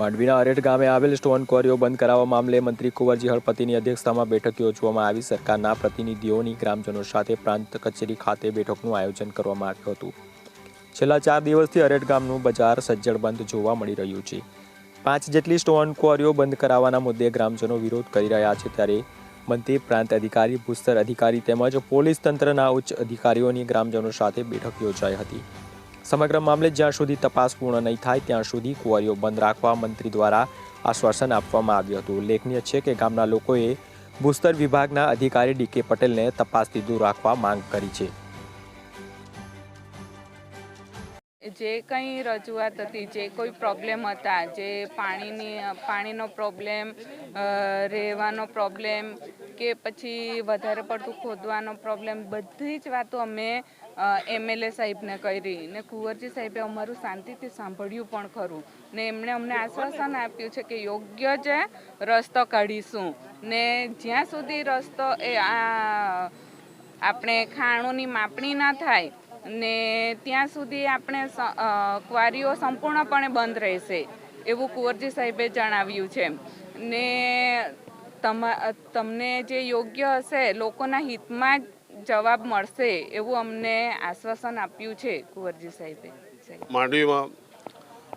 માંડવીના અરેઠ ગામે આવેલ સ્ટોન ક્વોરીઓ બંધ કરાવવા મામલે મંત્રી કુંવરજી હળપતિની અધ્યક્ષતામાં બેઠક યોજવામાં આવી. સરકારના પ્રતિનિધિઓની ગ્રામજનો સાથે પ્રાંત કચેરી ખાતે બેઠકનું આયોજન કરવામાં આવ્યું હતું. છેલ્લા ચાર દિવસથી અરેઠ ગામનું બજાર સજ્જડ બંધ જોવા મળી રહ્યું છે. પાંચ જેટલી સ્ટોન ક્વોરીઓ બંધ કરાવવાના મુદ્દે ગ્રામજનો વિરોધ કરી રહ્યા છે ત્યારે મંત્રી, પ્રાંત અધિકારી, ભૂસ્તર અધિકારી તેમજ પોલીસ તંત્રના ઉચ્ચ અધિકારીઓની ગ્રામજનો સાથે બેઠક યોજાઈ હતી. સમગ્ર મામલે જ્યાં સુધી તપાસ પૂર્ણ નહીં થાય, ત્યાં સુધી કુંવરીઓ બંધ રાખવા મંત્રી દ્વારા આશ્વાસન આપવામાં આવ્યું હતું. ઉલ્લેખનીય છે કે ગામના લોકોએ ભૂસ્તર વિભાગના અધિકારી ડીકે પટેલને તપાસથી દૂર રાખવા માંગ કરી છે. જે કંઈ રજૂઆત હતી, જે કોઈ પ્રોબ્લેમ હતા, જે પાણીની, પાણીનો પ્રોબ્લેમ રહેવાનો પ્રોબ્લેમ કે પછી વધારે પડતું ખોદવાનો પ્રોબ્લેમ, બધી જ વાતો અમે એમએલએ સાહેબને કરી ને કુંવરજી સાહેબે અમારું શાંતિથી સાંભળ્યું પણ ખરું ને એમણે અમને આશ્વાસન આપ્યું છે કે યોગ્ય જ રસ્તો કાઢીશું ને જ્યાં સુધી રસ્તો એ આ, આપણે ખાણોની માપણી ના થાય ને ત્યાં સુધી આપણે ક્વારીઓ સંપૂર્ણપણે બંધ રહેશે, એવું કુંવરજી સાહેબે જણાવ્યું છે. ને તમા તમને જે યોગ્ય હશે, લોકોના હિતમાં જ જવાબ મળશે, એવું અમને આશ્વાસન આપ્યું છે કુંવરજી સાહેબે. માંડવીમાં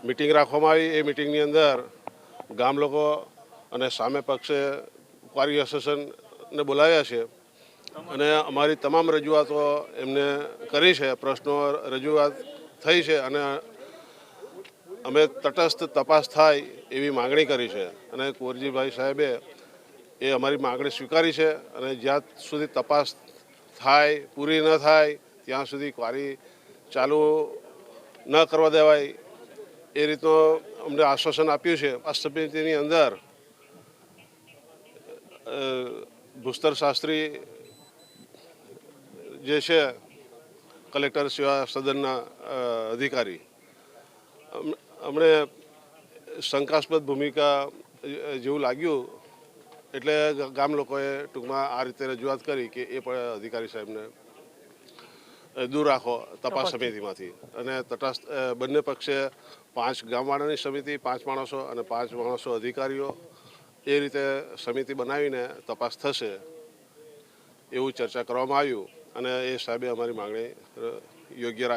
મિટિંગ રાખવામાં આવી. એ મિટિંગની અંદર ગામ લોકો અને સામે પક્ષે ક્વારી એસોસિએશનને બોલાવ્યા છે. અને અમારી તમામ રજૂઆતો એમને કરી છે, પ્રશ્નો રજૂઆત થઈ છે અને અમે તટસ્થ તપાસ થાય એવી માગણી કરી છે. અને કુંવરજીભાઈ સાહેબે એ અમારી માગણી સ્વીકારી છે અને જ્યાં સુધી તપાસ થાય, પૂરી ન થાય, ત્યાં સુધી ક્વારી ચાલુ ન કરવા દેવાય એ રીતનો અમને આશ્વાસન આપ્યું છે. આ સમિતિની અંદર ભૂસ્તર શાસ્ત્રી જે છે કલેક્ટર સેવા સદનના અધિકારી. અમને શંકાસ્પદ ભૂમિકા જેવું લાગ્યું એટલે ગામ લોકોએ ટૂંકમાં આ રીતે રજૂઆત કરી કે એ પણ અધિકારી સાહેબને દૂર રાખો તપાસ સમિતિમાંથી. અને તટસ્થ બંને પક્ષે પાંચ ગામવાળાની સમિતિ પાંચ માણસો અને પાંચ માણસો અધિકારીઓ એ રીતે સમિતિ બનાવીને તપાસ થશે એવું ચર્ચા કરવામાં આવ્યું. અને એ સાહેબે અમારી માંગણી યોગ્ય રાખી.